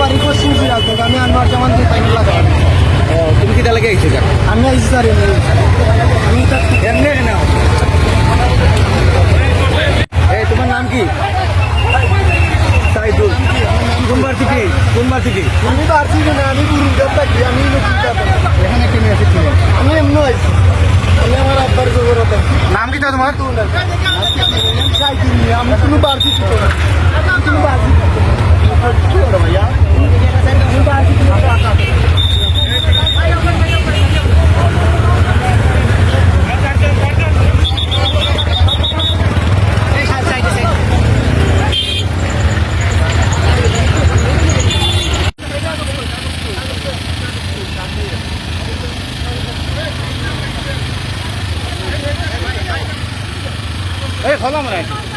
বাড়ি পশ্চিম সিরাজগঞ্জ আমি আনোয়ার জামান দিয়ে তাই লাগাই তুমি লাগে আইছো কেন আমি আইসি স্যার আমি এমনি না এই তোমার নাম কি? সাইদুল। কোনবার থেকে? কোনবার থেকে? আমি তো আরছি না আমি বুড়িটার থাকি আমি এখানে আছে তুমি আমি এমনি আইসি আমি আমার আব্বার হতাম নাম কি তোমার? আমি কোনো ছিল কোনো বাড়তি 哎，他那么来。